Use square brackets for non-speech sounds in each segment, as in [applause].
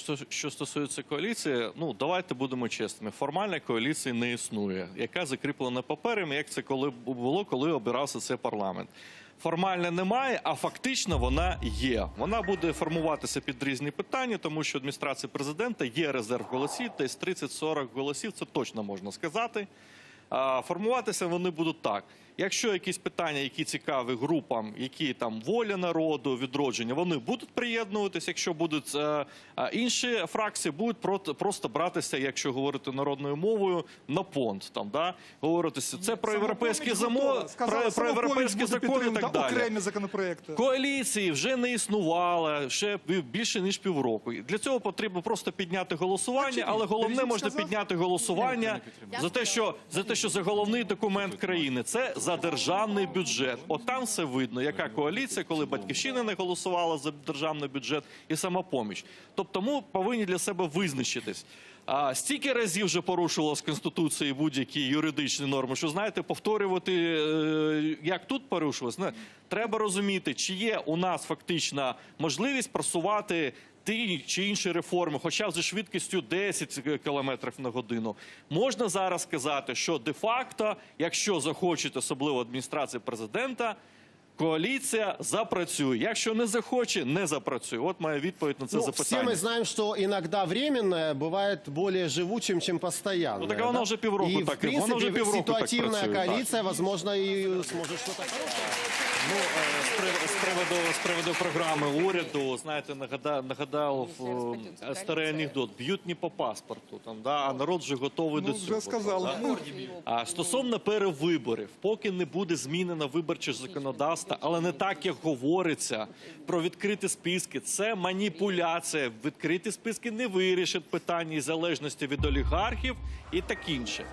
що, що стосується коаліції, ну давайте будемо чесними. Формальної коаліції не існує, яка закріплена паперами, як це коли було, коли обирався цей парламент. Формально немає, а фактично вона є. Вона буде формуватися під різні питання, тому що адміністрація президента є резерв голосів, десь 30-40 голосів. Це точно можна сказати. Формуватися вони будуть так. Якщо якісь питання, які цікаві групам, які там воля народу, відродження, вони будуть приєднуватися. Якщо будуть е, е, інші фракції, будуть прот- просто братися, якщо говорити народною мовою, на понт. Там да говоритися. Це про європейські замо, про, європейські закони і так далі. окремі законопроекти. Коаліції вже не існувало ще бі- більше ніж півроку. Для цього потрібно просто підняти голосування, але головне можна підняти голосування за те, що за те, що за головний документ країни це за державний бюджет. От там все видно, яка коаліція, коли батьківщина не голосувала за державний бюджет і самопоміч. Тобто, ми повинні для себе визначитись. А стільки разів вже порушувалось Конституції будь-які юридичні норми, що знаєте, повторювати, е, як тут порушувалось, не треба розуміти, чи є у нас фактична можливість просувати ті чи інші реформи, хоча зі швидкістю 10 км на годину. Можна зараз сказати, що де-факто, якщо захочуть, особливо адміністрація президента. Коаліція запрацює. Якщо не захоче, не запрацює. От моя відповідь на це Ну, все запитання. мы знаем, что иногда временное бывает более живучим, чем постоянное. Ну, так да? уже півроку и, так, в принципе, оно уже півроку так ситуативная працює, так. возможно, и сможет что-то хорошее. Ну, е, з з приводу, з приводу програми уряду, знаєте, нагадав, нагадав е, старий анекдот. Б'ють не по паспорту, там, да, а народ вже готовий Ну, до цього. сказали. да. А стосовно перевиборів, поки не буде змінено виборче законодавство, але не так, як говориться про відкриті списки, це маніпуляція. Відкриті списки не вирішать питання із залежності від олігархів і так інше.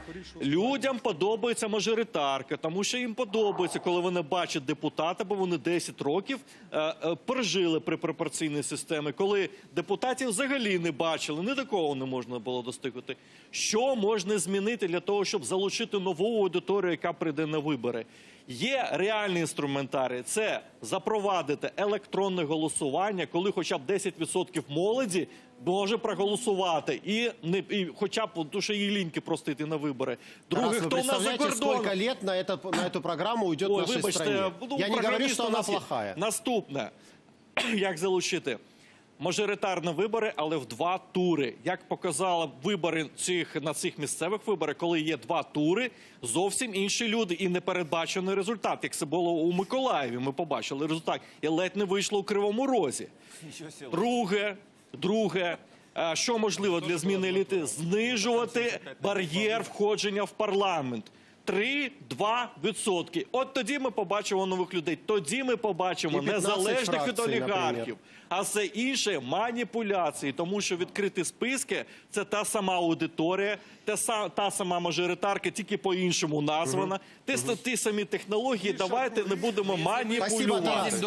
Людям подобається мажоритарка, тому що їм подобається, коли вони бачать депутата, бо вони 10 років е, е, пережили при пропорційній системі, коли депутатів взагалі не бачили, ні до кого не можна було достигнути. Що можна змінити для того, щоб залучити нову аудиторію, яка прийде на вибори? Є реальний інструментарій. Це запровадити електронне голосування, коли хоча б 10% молоді може проголосувати, і не і хоча б тому, що їй ліньки просто йти на вибори. Тарас, Друге, вы хто у нас за представляете, кордоном? сколько лет на, это, на эту программу уйдет Ой, нашей вибачте, стране? ну, Я не говорю, програміст что у она нас є. плохая. Наступне, [clears throat] як залучити? Мажоритарні вибори, але в два тури. Як показали вибори цих на цих місцевих виборах, коли є два тури, зовсім інші люди і непередбачений результат. Як це було у Миколаєві, ми побачили результат, і ледь не вийшло у Кривому Розі. Друге, друге. е, Що можливо для зміни еліти? Знижувати бар'єр входження в парламент. 3-2 відсотки. От тоді ми побачимо нових людей. Тоді ми побачимо І 15 незалежних від олігархів. наприклад. А все інше маніпуляції, тому що відкриті списки це та сама аудиторія, та, са- та сама мажоритарка, тільки по-іншому названа. Ті, ті самі технології. Давайте не будемо маніпулювати.